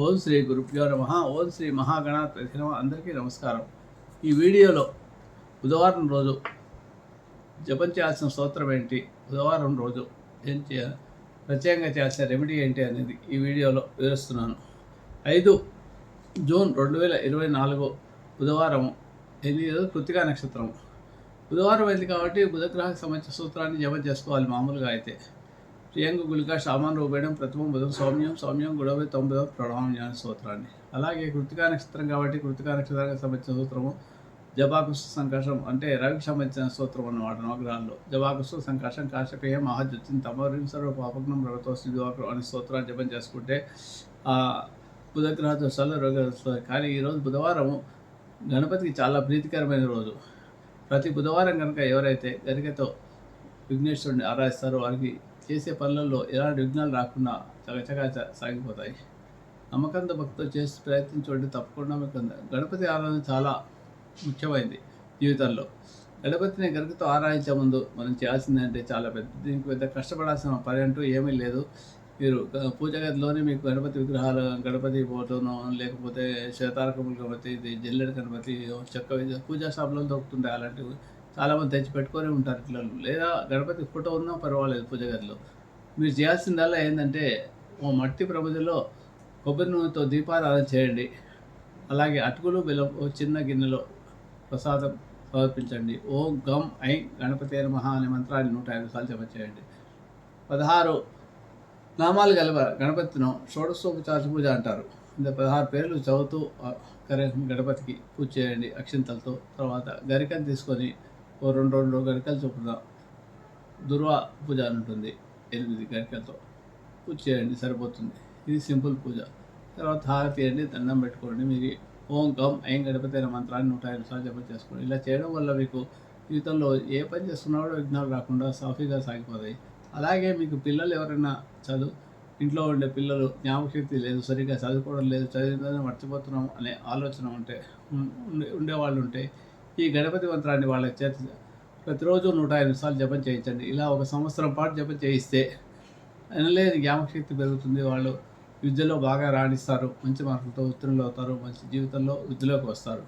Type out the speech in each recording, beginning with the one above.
ఓం శ్రీ గురుభ్యో నమ. ఓం శ్రీ మహాగణాధిపతి నమ. అందరికీ నమస్కారం. ఈ వీడియోలో బుధవారం రోజు జపం చేయాల్సిన స్తోత్రం ఏంటి? బుధవారం రోజు ఏం చేయ ప్రత్యేకంగా చేయాల్సిన రెమెడీ ఏంటి అనేది ఈ వీడియోలో వివరిస్తున్నాను. ఐదు జూన్ రెండు వేల ఇరవై నాలుగు బుధవారం ఎనిమిది కృతికా నక్షత్రం బుధవారం అయింది కాబట్టి బుధగ్రహకు సంబంధించిన సూత్రాన్ని జపం చేసుకోవాలి మామూలుగా అయితే. ప్రియాంక గులిక శామాన్ రూపేయడం ప్రథమం బుధం సౌమ్యం సౌమ్యం గుడవై తొమ్మిదవ ప్రణామం జ్ఞాన సూత్రాన్ని అలాగే కృతికా నక్షత్రం కాబట్టి కృతికా నక్షత్రానికి సంబంధించిన సూత్రము జబాకుసు సంకర్షం అంటే రవికి సంబంధించిన సూత్రం అన్నమాట నవగ్రహాల్లో జబాకుసు సంకర్షం కాశపేయ మహాజుత్తిని తమరిం సర్వ పాపగ్నం రవితో దివాకరం అనే సూత్రాన్ని జపం చేసుకుంటే బుధగ్రహ దోషాలు రోగ కానీ ఈరోజు బుధవారం గణపతికి చాలా ప్రీతికరమైన రోజు. ప్రతి బుధవారం కనుక ఎవరైతే గరికతో విఘ్నేశ్వరుని ఆరాధిస్తారో వారికి చేసే పనులలో ఎలాంటి విఘ్నాలు రాకుండా చకచకా చ- సాగిపోతాయి. నమ్మకంతో భక్తితో చేసి ప్రయత్నించండి తప్పకుండా మీకు గణపతి ఆరాధన చాలా ముఖ్యమైనది జీవితంలో. గణపతిని గణపతితో ఆరాధించే ముందు మనం చేయాల్సిందంటే చాలా పెద్ద దీనికి పెద్ద కష్టపడాల్సిన పని అంటూ ఏమీ లేదు. మీరు గ- పూజ గదిలోనే మీకు గణపతి విగ్రహాలు గణపతి ఫోటోను లేకపోతే శ్వేతారకములు గణపతి జల్లెడ గణపతి చెక్క పూజా షాపులో దొరుకుతుంటాయి అలాంటివి. చాలామంది తెచ్చి పెట్టుకొని ఉంటారు పిల్లలు లేదా గణపతి ఫోటో ఉన్నా పర్వాలేదు పూజ గదిలో. మీరు చేయాల్సిందల్లా ఏంటంటే ఓ మట్టి ప్రమిదలో కొబ్బరి నూనెతో దీపారాధన చేయండి. అలాగే అటుకులు బెల్లం ఓ చిన్న గిన్నెలో ప్రసాదం సమర్పించండి. ఓ గమ్ ఐ గణపతి నమః అనే మంత్రాన్ని నూట ఐదు సార్లు జమ చేయండి. పదహారు నామాలు గల గణపతిను షోడశోపచార పూజ అంటారు. ఇంత పదహారు పేర్లు చదువుతూ కరే గణపతికి పూజ చేయండి అక్షింతలతో. తర్వాత గరికను తీసుకొని ఓ రెండు రెండు గరికలు చొప్పున దుర్వా పూజ అని ఉంటుంది. ఎనిమిది గరికలతో పూజ చేయండి సరిపోతుంది. ఇది సింపుల్ పూజ. తర్వాత హారతి అండి దండం పెట్టుకోండి. మీరు ఓం ఏం ఐం గణపతి మంత్రాన్ని నూట ఐదు సార్లు జపం చేసుకోండి. ఇలా చేయడం వల్ల మీకు జీవితంలో ఏ పని చేస్తున్నా కూడా విఘ్నాలు రాకుండా సాఫీగా సాగిపోతాయి. అలాగే మీకు పిల్లలు ఎవరైనా చదువు ఇంట్లో ఉండే పిల్లలు జ్ఞాపకశక్తి లేదు సరిగ్గా చదువుకోవడం లేదు చదివిందని మర్చిపోతున్నాం అనే ఆలోచన ఉంటే ఉండే ఉండేవాళ్ళు ఉంటే ఈ గణపతి మంత్రాన్ని వాళ్ళ చేత ప్రతిరోజు నూట ఐదు సార్లు జపం చేయించండి. ఇలా ఒక సంవత్సరం పాటు జపం చేయిస్తే అనలేని జ్ఞాపకశక్తి పెరుగుతుంది. వాళ్ళు విద్యలో బాగా రాణిస్తారు. మంచి మార్కులతో ఉత్తీర్ణులు అవుతారు. మంచి జీవితంలో వృద్ధిలోకి వస్తారు.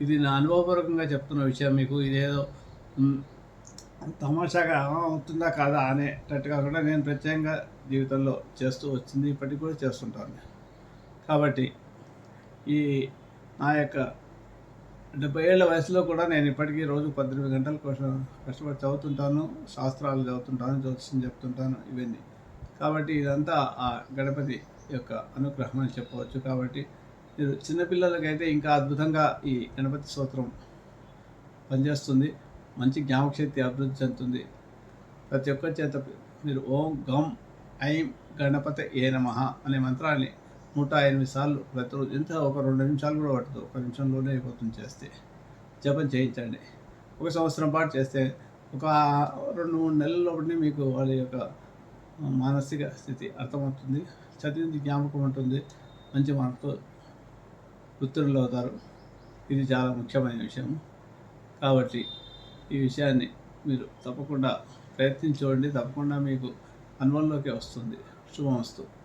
ఇది నా అనుభవపూర్వకంగా చెప్తున్న విషయం మీకు. ఇదేదో తమాషాగా అవుతుందా కాదా అనేటట్టు కాకుండా నేను ప్రత్యేకంగా జీవితంలో చేస్తూ వచ్చింది. ఇప్పటికి కూడా చేస్తుంటాను కాబట్టి ఈ నా యొక్క డెబ్బై ఏళ్ళ వయసులో కూడా నేను ఇప్పటికీ రోజు పద్దెనిమిది గంటలు కోసం కష్టపడి చదువుతుంటాను శాస్త్రాలు చదువుతుంటాను జ్యోతిష్యం చెప్తుంటాను ఇవన్నీ. కాబట్టి ఇదంతా ఆ గణపతి యొక్క అనుగ్రహం అని చెప్పవచ్చు. కాబట్టి మీరు చిన్నపిల్లలకైతే ఇంకా అద్భుతంగా ఈ గణపతి స్తోత్రం పనిచేస్తుంది. మంచి జ్ఞాపకశక్తి అభివృద్ధి చెందుతుంది. ప్రతి ఒక్కరి చేత మీరు ఓం గం ఐం గణపతి ఏ నమః అనే మంత్రాన్ని నూట ఎనిమిది సార్లు ప్రతిరోజు ఎంత ఒక రెండు నిమిషాలు కూడా పడుతుంది ఒక నిమిషంలోనే అయిపోతుంది చేస్తే. జపం చేయించండి. ఒక సంవత్సరం పాటు చేస్తే ఒక రెండు మూడు నెలల లోపలనే మీకు వాళ్ళ యొక్క మానసిక స్థితి అర్థమవుతుంది. చదివింది జ్ఞాపకం ఉంటుంది. మంచి మనకు ఉత్తీర్ణులు అవుతారు. ఇది చాలా ముఖ్యమైన విషయం. కాబట్టి ఈ విషయాన్ని మీరు తప్పకుండా ప్రయత్నించండి. తప్పకుండా మీకు అనుభవంలోకి వస్తుంది. శుభం వస్తుంది